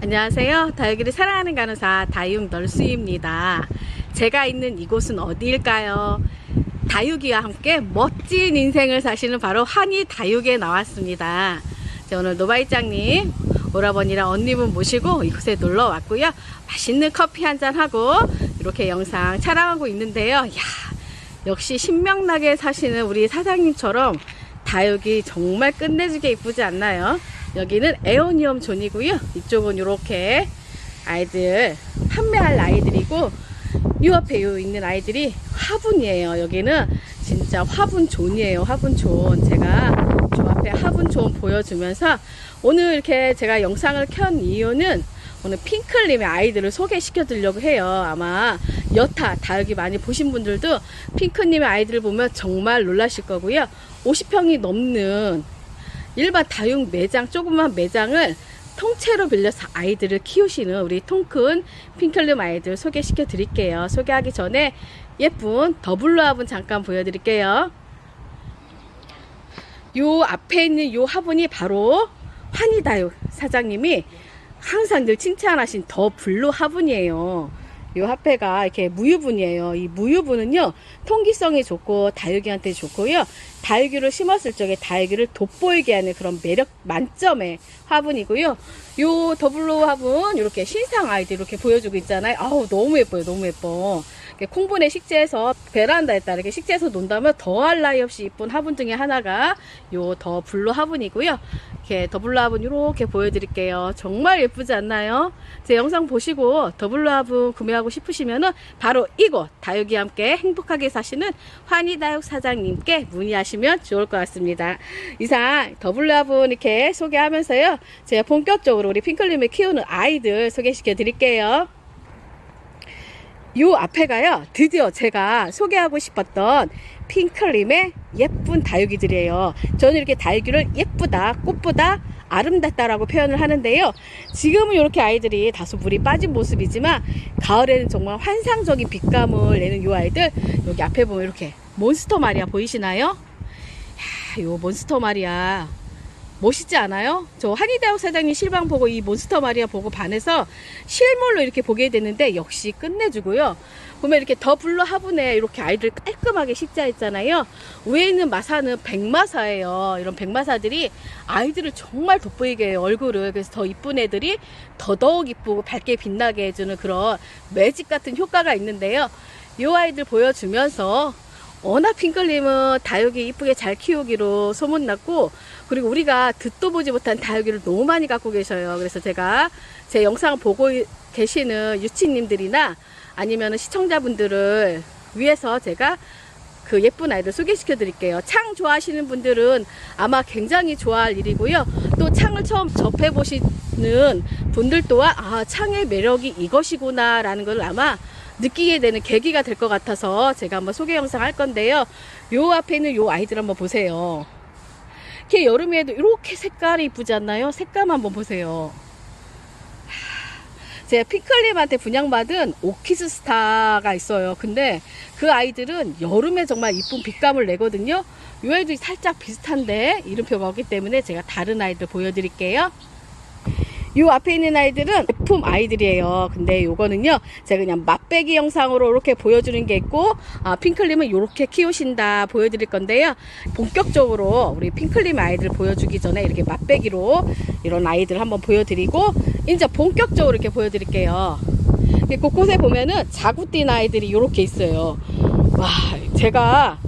안녕하세요. 다육이를 사랑하는 간호사 다육 널수입니다. 제가 있는 이곳은 어디일까요? 다육이와 함께 멋진 인생을 사시는 바로 환희 다육에 나왔습니다. 자, 오늘 노바이장님, 오라버니랑 언니분 모시고 이곳에 놀러 왔고요. 맛있는 커피 한 잔 하고 이렇게 영상 촬영하고 있는데요. 야, 역시 신명나게 사시는 우리 사장님처럼 다육이 정말 끝내주게 이쁘지 않나요? 여기는 에오니엄 존이고요. 이쪽은 이렇게 아이들 판매할 아이들이고 이 앞에 요 있는 아이들이 화분이에요. 여기는 진짜 화분 존이에요. 화분 존. 제가 저 앞에 화분 존 보여주면서 오늘 이렇게 제가 영상을 켠 이유는 오늘 핑클님의 아이들을 소개시켜 드리려고 해요. 아마 여타 다육이 많이 보신 분들도 핑크님의 아이들을 보면 정말 놀라실 거고요. 50평이 넘는 일반 다육 매장, 조그만 매장을 통째로 빌려서 아이들을 키우시는 우리 통큰 핑클룸 아이들 소개시켜 드릴게요. 소개하기 전에 예쁜 더블로 화분 잠깐 보여드릴게요. 요 앞에 있는 요 화분이 바로 환희다육 사장님이 항상 늘 칭찬하신 더 블루 화분이에요. 요 화폐가 이렇게 무유분이에요. 이 무유분은요, 통기성이 좋고 다육이한테 좋고요. 다육이를 심었을 적에 다육이를 돋보이게 하는 그런 매력 만점의 화분이고요. 요 더블로 화분 이렇게 신상 아이들 이렇게 보여주고 있잖아요. 아우 너무 예뻐요. 너무 예뻐. 이렇게 콩분에 식재해서 베란다에다 이렇게 식재해서 논다면 더할 나위 없이 이쁜 화분 중에 하나가 요 더 블루 화분이고요. 이렇게 더블로 화분 이렇게 보여드릴게요. 정말 예쁘지 않나요? 제 영상 보시고 화분 구매하고 싶으시면은 바로 이곳 다육이 함께 행복하게 사시는 환희다육 사장님께 문의하시면 좋을 것 같습니다. 이상 화분 이렇게 소개하면서요. 제가 본격적으로 우리 핑클님을 키우는 아이들 소개시켜 드릴게요. 요 앞에가요 드디어 제가 소개하고 싶었던 핑클림의 예쁜 다육이들이에요. 저는 이렇게 다육이를 예쁘다 꽃보다 아름답다라고 표현을 하는데요. 지금은 이렇게 아이들이 다소 물이 빠진 모습이지만 가을에는 정말 환상적인 빛감을 내는 요 아이들 여기 앞에 보면 이렇게 몬스터 마리아 보이시나요? 야, 요 몬스터 마리아 멋있지 않아요? 저 한의대학 사장님 실방 보고 이 몬스터 마리아 보고 반해서 실물로 이렇게 보게 되는데 역시 끝내주고요. 보면 이렇게 더 블루 화분에 이렇게 아이들 깔끔하게 식자했잖아요. 위에 있는 마사는 백마사예요. 이런 백마사들이 아이들을 정말 돋보이게 해요, 얼굴을. 그래서 더 이쁜 애들이 더더욱 이쁘고 밝게 빛나게 해주는 그런 매직 같은 효과가 있는데요. 이 아이들 보여주면서 워낙 핑클님은 다육이 이쁘게 잘 키우기로 소문났고 그리고 우리가 듣도 보지 못한 다육이를 너무 많이 갖고 계셔요. 그래서 제가 제 영상을 보고 계시는 유치님들이나 아니면 시청자분들을 위해서 제가 그 예쁜 아이들 소개시켜 드릴게요. 창 좋아하시는 분들은 아마 굉장히 좋아할 일이고요. 또 창을 처음 접해 보시는 분들 또한 아, 창의 매력이 이것이구나 라는 걸 아마 느끼게 되는 계기가 될 것 같아서 제가 한번 소개 영상 할 건데요. 요 앞에 있는 요 아이들 한번 보세요. 이렇게 여름에도 이렇게 색깔이 이쁘지 않나요? 색감 한번 보세요. 제가 피클님한테 분양받은 오키스 스타가 있어요. 근데 그 아이들은 여름에 정말 이쁜 빛감을 내거든요. 이 아이들이 살짝 비슷한데 이름표가 없기 때문에 제가 다른 아이들 보여드릴게요. 이 앞에 있는 아이들은 제품 아이들이에요. 근데 요거는요, 제가 그냥 맛배기 영상으로 이렇게 보여주는 게 있고, 아, 핑클림은 이렇게 키우신다 보여드릴 건데요. 본격적으로 우리 핑클림 아이들 보여주기 전에 이렇게 맛배기로 이런 아이들 한번 보여드리고, 이제 본격적으로 이렇게 보여드릴게요. 곳곳에 보면은 자구띠 아이들이 이렇게 있어요. 와, 제가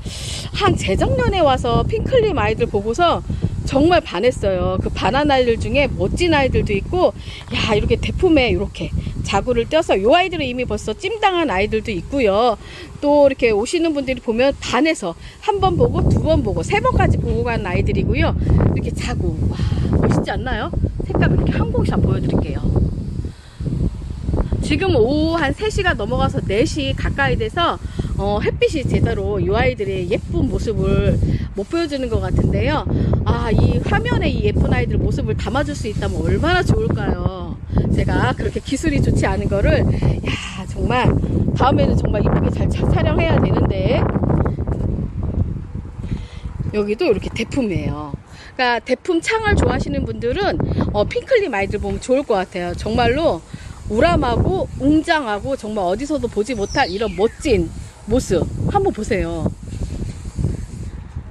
한 재작년에 와서 핑클림 아이들 보고서 정말 반했어요. 그 반한 아이들 중에 멋진 아이들도 있고, 야, 이렇게 대품에 이렇게 자구를 떼서 요 아이들은 이미 벌써 찜당한 아이들도 있고요. 또 이렇게 오시는 분들이 보면 반해서 한 번 보고 두 번 보고 세 번까지 보고 간 아이들이고요. 이렇게 자구. 와, 멋있지 않나요? 색감 이렇게 한 곡씩 보여드릴게요. 지금 오후 한 3시가 넘어가서 4시 가까이 돼서 어, 햇빛이 제대로 이 아이들의 예쁜 모습을 못 보여주는 것 같은데요. 아, 이 화면에 이 예쁜 아이들 모습을 담아줄 수 있다면 얼마나 좋을까요? 제가 그렇게 기술이 좋지 않은 거를, 야, 정말, 다음에는 정말 이쁘게 잘 차- 촬영해야 되는데, 여기도 이렇게 대품이에요. 그러니까 대품 창을 좋아하시는 분들은 어, 핑클림 아이들 보면 좋을 것 같아요. 정말로 우람하고 웅장하고 정말 어디서도 보지 못할 이런 멋진 모습 한번 보세요.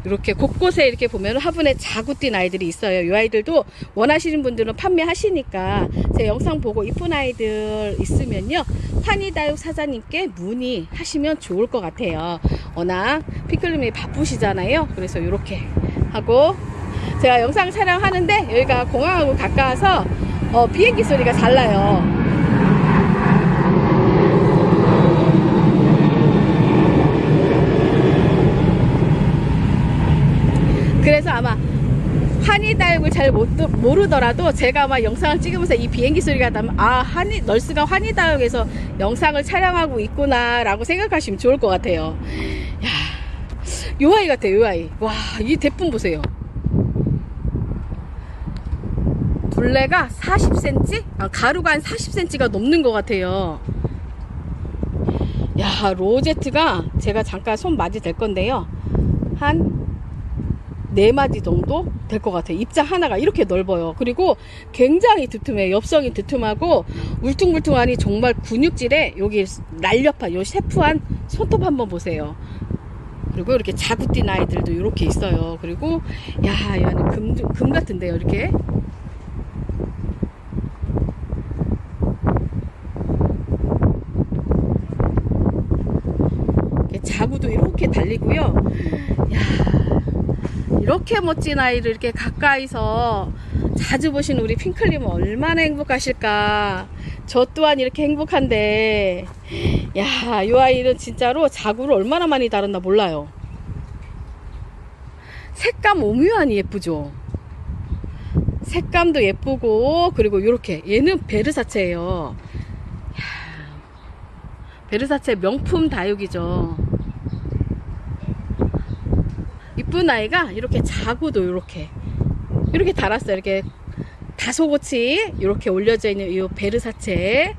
이렇게 곳곳에 이렇게 보면 화분에 자구 뛴 아이들이 있어요. 이 아이들도 원하시는 분들은 판매하시니까 제 영상 보고 이쁜 아이들 있으면요. 환희다육 사장님께 문의하시면 좋을 것 같아요. 워낙 피클님이 바쁘시잖아요. 그래서 이렇게 하고 제가 영상 촬영하는데 여기가 공항하고 가까워서 어, 비행기 소리가 잘 나요. 그래서 아마 환희다육을 잘 못, 모르더라도 제가 아마 영상을 찍으면서 이 비행기 소리가 나면 아 환희 널스가 환희다육에서 영상을 촬영하고 있구나 라고 생각하시면 좋을 것 같아요. 야 요 아이 같아요 요 아이. 와이 대품 보세요. 둘레가 40cm? 아, 가루가 한 40cm가 넘는 것 같아요. 야 로제트가 제가 잠깐 손 맞이 될 건데요. 한 네 마디 정도 될 것 같아요. 입장 하나가 이렇게 넓어요. 그리고 굉장히 두툼해요. 엽성이 두툼하고 울퉁불퉁하니 정말 근육질에 여기 날렵한 요 셰프한 손톱 한번 보세요. 그리고 이렇게 자구뛴 아이들도 이렇게 있어요. 그리고 야, 얘는 금, 금 같은데요. 이렇게 자구도 이렇게 달리고요. 야, 이렇게 멋진 아이를 이렇게 가까이서 자주 보시는 우리 핑클님은 얼마나 행복하실까. 저 또한 이렇게 행복한데, 야, 이 아이는 진짜로 자구를 얼마나 많이 다뤘나 몰라요. 색감 오묘하니 예쁘죠? 색감도 예쁘고, 그리고 이렇게. 얘는 베르사체예요. 야, 베르사체 명품 다육이죠. 이쁜 아이가 이렇게 자구도 이렇게 이렇게 달았어요. 이렇게 다소곳이 이렇게 올려져 있는 이 베르사체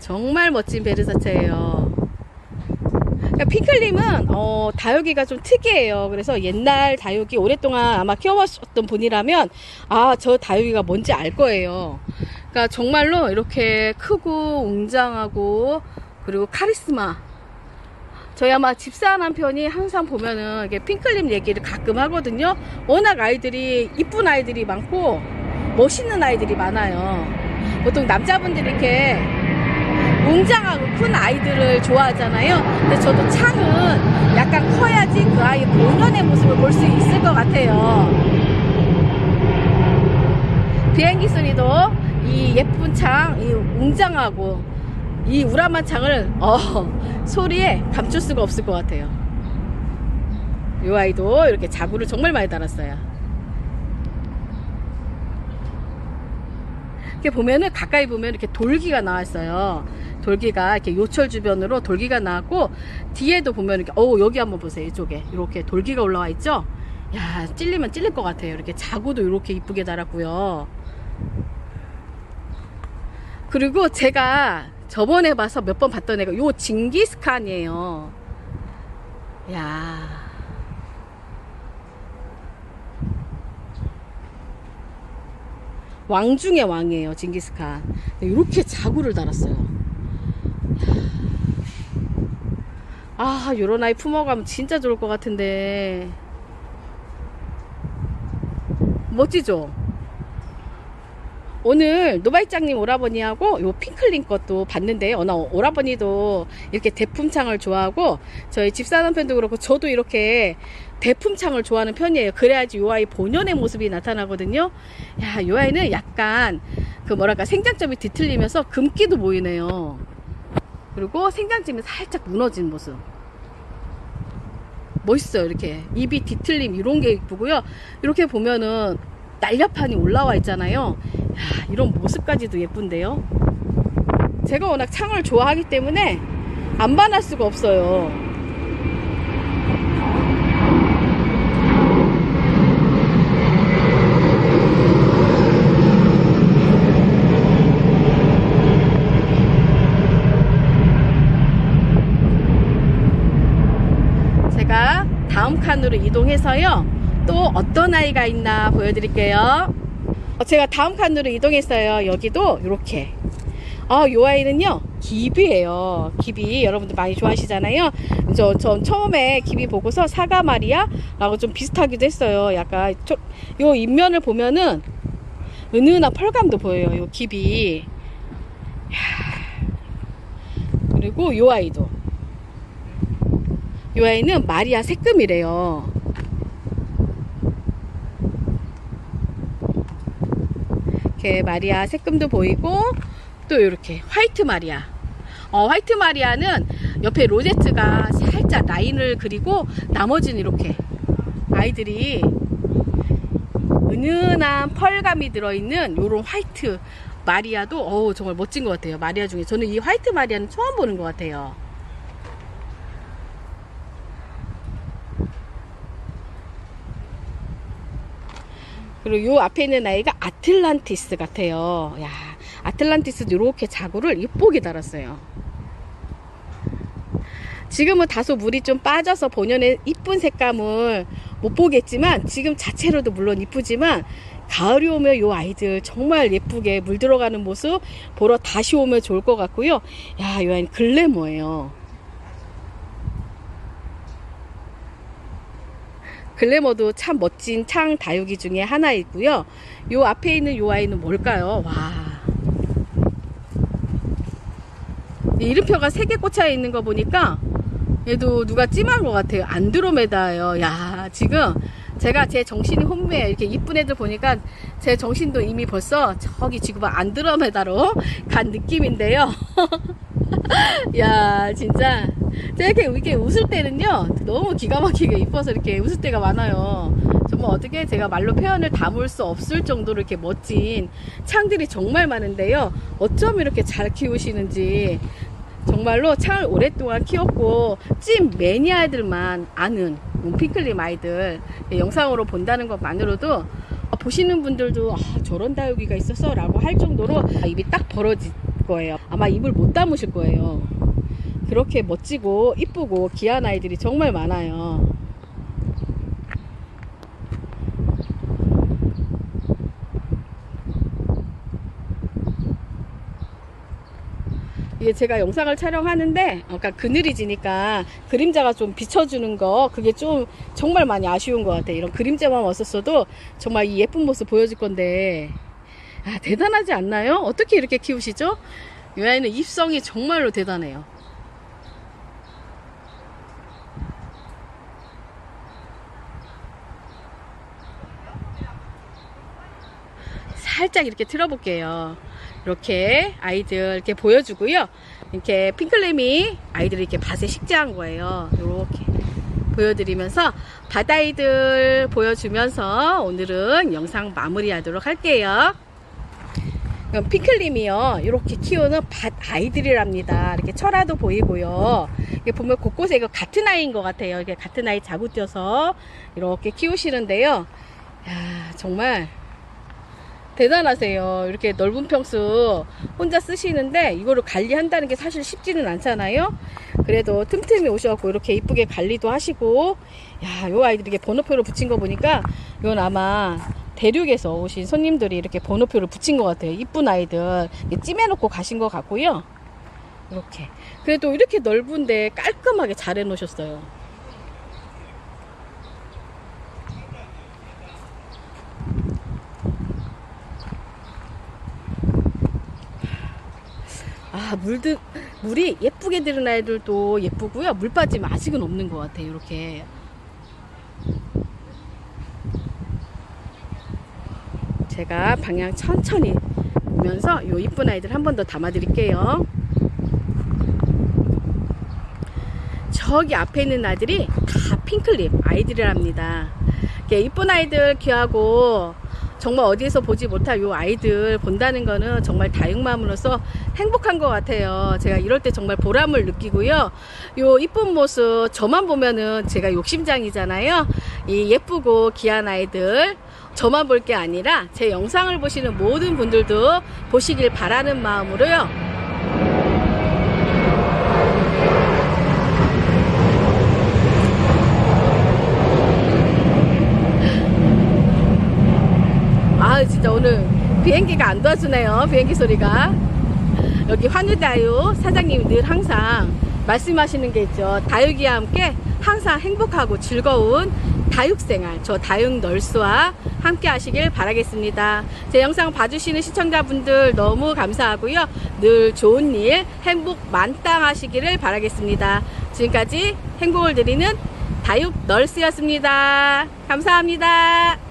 정말 멋진 베르사체예요. 그러니까 핑클님은 어, 다육이가 좀 특이해요. 그래서 옛날 다육이 오랫동안 아마 키워봤던 분이라면 아 저 다육이가 뭔지 알 거예요. 그러니까 정말로 이렇게 크고 웅장하고 그리고 카리스마 저희 아마 집사 남편이 항상 보면은 이게 핑클립 얘기를 가끔 하거든요. 워낙 아이들이 이쁜 아이들이 많고 멋있는 아이들이 많아요. 보통 남자분들이 이렇게 웅장하고 큰 아이들을 좋아하잖아요. 근데 저도 창은 약간 커야지 그 아이의 본연의 모습을 볼 수 있을 것 같아요. 비행기 소리도 이 예쁜 창, 이 웅장하고 이 우람한 창을 어, 소리에 감출 수가 없을 것 같아요. 이 아이도 이렇게 자구를 정말 많이 달았어요. 이렇게 보면은 가까이 보면 이렇게 돌기가 나왔어요. 돌기가 이렇게 요철 주변으로 돌기가 나왔고 뒤에도 보면 이렇게 어 여기 한번 보세요. 이쪽에 이렇게 돌기가 올라와 있죠. 야 찔리면 찔릴 것 같아요. 이렇게 자구도 이렇게 이쁘게 달았고요. 그리고 제가 저번에 봐서 몇 번 봤던 애가 요 징기스칸이에요. 야. 왕 중의 왕이에요, 징기스칸. 이렇게 자구를 달았어요. 아, 요런 아이 품어가면 진짜 좋을 것 같은데. 멋지죠? 오늘 노바이짱님 오라버니하고 요 핑클린 것도 봤는데 어나 오라버니도 이렇게 대품창을 좋아하고 저희 집사 남편도 그렇고 저도 이렇게 대품창을 좋아하는 편이에요. 그래야지 요 아이 본연의 모습이 나타나거든요. 야, 요 아이는 약간 그 뭐랄까 생장점이 뒤틀리면서 금기도 보이네요. 그리고 생장점이 살짝 무너진 모습. 멋있어요. 이렇게 입이 뒤틀림 이런 게 이쁘고요. 이렇게 보면은 날렵한이 올라와 있잖아요. 야, 이런 모습까지도 예쁜데요. 제가 워낙 창을 좋아하기 때문에 안 반할 수가 없어요. 제가 다음 칸으로 이동해서요. 또 어떤 아이가 있나 보여드릴게요. 어, 제가 다음 칸으로 이동했어요. 여기도 이렇게. 아, 요 아이는요, 기비예요. 기비. 여러분들 많이 좋아하시잖아요. 저, 전 처음에 기비 보고서 사과 마리아? 라고 좀 비슷하기도 했어요. 약간, 저, 요 입면을 보면은, 은은한 펄감도 보여요. 요 기비. 그리고 요 아이도. 요 아이는 마리아 새금이래요. 이렇게 마리아 새금도 보이고 또 이렇게 화이트 마리아. 어, 화이트 마리아는 옆에 로제트가 살짝 라인을 그리고 나머지는 이렇게 아이들이 은은한 펄감이 들어있는 요런 화이트 마리아도 어우 정말 멋진 것 같아요. 마리아 중에 저는 이 화이트 마리아는 처음 보는 것 같아요. 그리고 요 앞에 있는 아이가 아틀란티스 같아요. 야, 아틀란티스도 이렇게 자구를 이쁘게 달았어요. 지금은 다소 물이 좀 빠져서 본연의 이쁜 색감을 못 보겠지만 지금 자체로도 물론 이쁘지만 가을이 오면 요 아이들 정말 예쁘게 물 들어가는 모습 보러 다시 오면 좋을 것 같고요. 야, 요 아이는 글래머예요. 글래머도 참 멋진 창 다육이 중에 하나이고요. 요 앞에 있는 요 아이는 뭘까요? 와. 이 이름표가 세개 꽂혀 있는 거 보니까 얘도 누가 찜한 것 같아요. 안드로메다예요. 야, 지금 제가 제 정신이 혼미해요. 이렇게 이쁜 애들 보니까 제 정신도 이미 벌써 저기 지금 안드로메다로 간 느낌인데요. 야, 진짜 제가 이렇게, 이렇게 웃을 때는요 너무 기가 막히게 이뻐서 이렇게 웃을 때가 많아요. 정말 어떻게 제가 말로 표현을 담을 수 없을 정도로 이렇게 멋진 창들이 정말 많은데요. 어쩜 이렇게 잘 키우시는지 정말로 창을 오랫동안 키웠고 찐 매니아들만 아는 핑클림 아이들 영상으로 본다는 것만으로도 보시는 분들도 아, 저런 다육이가 있었어 라고 할 정도로 입이 딱 벌어질 거예요. 아마 입을 못 담으실 거예요 그렇게 멋지고 이쁘고 귀한 아이들이 정말 많아요. 이게 제가 영상을 촬영하는데 아까 그늘이 지니까 그림자가 좀 비춰주는 거 그게 좀 정말 많이 아쉬운 것 같아요. 이런 그림자만 왔었어도 정말 이 예쁜 모습 보여줄 건데 아, 대단하지 않나요? 어떻게 이렇게 키우시죠? 이 아이는 입성이 정말로 대단해요. 살짝 이렇게 틀어볼게요. 이렇게 아이들 이렇게 보여주고요. 이렇게 핑클램이 아이들이 이렇게 밭에 식재한 거예요. 이렇게 보여드리면서 바다이들 보여주면서 오늘은 영상 마무리하도록 할게요. 핑클림이요. 이렇게 키우는 밭 아이들이랍니다. 이렇게 철화도 보이고요. 이게 보면 곳곳에 이거 같은 아이인 것 같아요. 이게 같은 아이 자구 띄어서 이렇게 키우시는데요. 야, 정말 대단하세요. 이렇게 넓은 평수 혼자 쓰시는데 이거를 관리한다는 게 사실 쉽지는 않잖아요. 그래도 틈틈이 오셔갖고 이렇게 이쁘게 관리도 하시고 야, 요 아이들 이 게 번호표를 붙인 거 보니까 이건 아마 대륙에서 오신 손님들이 이렇게 번호표를 붙인 것 같아요. 이쁜 아이들 찜해놓고 가신 것 같고요. 이렇게 그래도 이렇게 넓은데 깔끔하게 잘 해놓으셨어요. 아, 물들, 물이 예쁘게 들은 아이들도 예쁘고요. 물 빠짐 아직은 없는 것 같아요. 이렇게. 제가 방향 천천히 보면서 요 이쁜 아이들 한 번 더 담아 드릴게요. 저기 앞에 있는 아이들이 다 핑클립 아이들이랍니다. 이쁜 아이들 귀하고 정말 어디에서 보지 못할 요 아이들 본다는 거는 정말 다육맘으로서 행복한 것 같아요. 제가 이럴 때 정말 보람을 느끼고요. 요 이쁜 모습 저만 보면은 제가 욕심장이잖아요. 이 예쁘고 귀한 아이들 저만 볼 게 아니라 제 영상을 보시는 모든 분들도 보시길 바라는 마음으로요. 아 진짜 오늘 비행기가 안 도와주네요. 비행기 소리가. 여기 환유다육 사장님이 늘 항상 말씀하시는 게 있죠. 다육이와 함께 항상 행복하고 즐거운 다육생활, 저 다육 널스와 함께 하시길 바라겠습니다. 제 영상 봐주시는 시청자분들 너무 감사하고요. 늘 좋은 일, 행복 만땅 하시기를 바라겠습니다. 지금까지 행복을 드리는 다육 널스였습니다. 감사합니다.